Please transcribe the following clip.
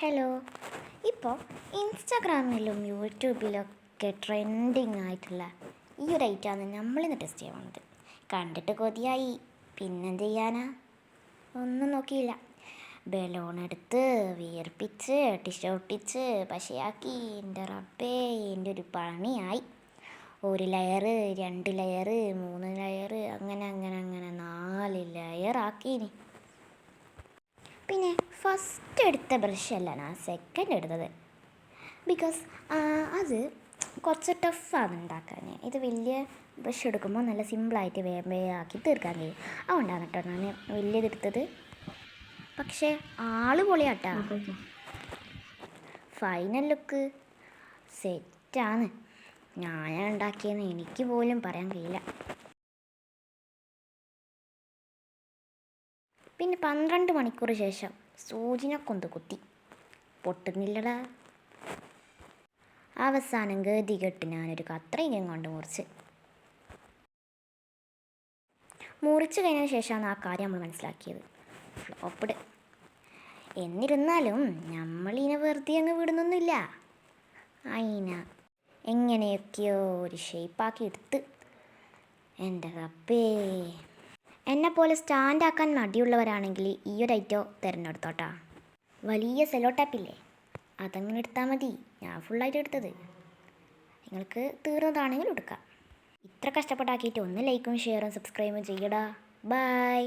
Hello ഇപ്പോൾ ഇൻസ്റ്റാഗ്രാമിലും യൂട്യൂബിലും ഒക്കെ ട്രെൻഡിങ് ആയിട്ടുള്ള ഈ ഒരു ഐറ്റമാണ് നമ്മളിന്ന് ടെസ്റ്റ് ചെയ്യാൻ പോകുന്നത് കണ്ടിട്ട് കൊതിയായി. പിന്നെന്ത് ചെയ്യാനാ? ഒന്നും നോക്കിയില്ല. ബലൂൺ എടുത്ത് വിയർപ്പിച്ച് ടിഷ ഒട്ടിച്ച് പശയാക്കി. എന്റെ റബ്ബേ എന്റെ ഒരു പണിയായി. ഒരു ലെയറ് രണ്ട് ലെയറ് മൂന്ന് ലെയറ് അങ്ങനെ അങ്ങനെ അങ്ങനെ നാല് ലെയറാക്കീനി ഫസ്റ്റ് എടുത്ത ബ്രഷ് അല്ല ഞാൻ സെക്കൻഡ് എടുത്തത് ബിക്കോസ് അത് കുറച്ച് ടഫാണ് ഉണ്ടാക്കാൻ. ഇത് വലിയ ബ്രഷ് എടുക്കുമ്പോൾ നല്ല സിമ്പിളായിട്ട് വേഗം വേഗം ആക്കി തീർക്കാൻ കഴിയും. അതുകൊണ്ടാണ് കേട്ടോ ഞാൻ വലിയതെടുത്തത് പക്ഷേ ആൾ പൊളിയാട്ടാ. ഫൈനൽ ലുക്ക് സെറ്റാണ് ഞാൻ ഉണ്ടാക്കിയെന്ന് എനിക്ക് പോലും പറയാൻ കഴിയില്ല. പിന്നെ പന്ത്രണ്ട് മണിക്കൂർ ശേഷം സൂചിനെ കൊണ്ട് കുത്തി പൊട്ടുന്നില്ലടാ. അവസാനം ഗതി കെട്ട് ഞാനൊരു കത്രയും കൊണ്ട് മുറിച്ച്. മുറിച്ച് കഴിഞ്ഞതിന് ശേഷമാണ് ആ കാര്യം നമ്മൾ മനസ്സിലാക്കിയത്. ഫ്ലോപ്പിട് എന്നിരുന്നാലും നമ്മളിനെ വെറുതെ അങ്ങ് വിടുന്നൊന്നുമില്ല. അയിന എങ്ങനെയൊക്കെയോ ഒരു ഷേപ്പാക്കി എടുത്ത്. എന്റെ റബ്ബേ. എന്നെപ്പോലെ സ്റ്റാൻഡാക്കാൻ മടിയുള്ളവരാണെങ്കിൽ ഈ ഒരു ഐറ്റോ തിരഞ്ഞെടുത്തോട്ടാ വലിയ സെലോ ടാപ്പില്ലേ അതങ്ങനെ എടുത്താൽ മതി. ഞാൻ ഫുള്ളായിട്ട് എടുത്തത്. നിങ്ങൾക്ക് തീർന്നതാണെങ്കിൽ എടുക്കാം. ഇത്ര കഷ്ടപ്പെട്ടാക്കിയിട്ട് ഒന്ന് ലൈക്കും ഷെയറും സബ്സ്ക്രൈബും ചെയ്യടാ. ബൈ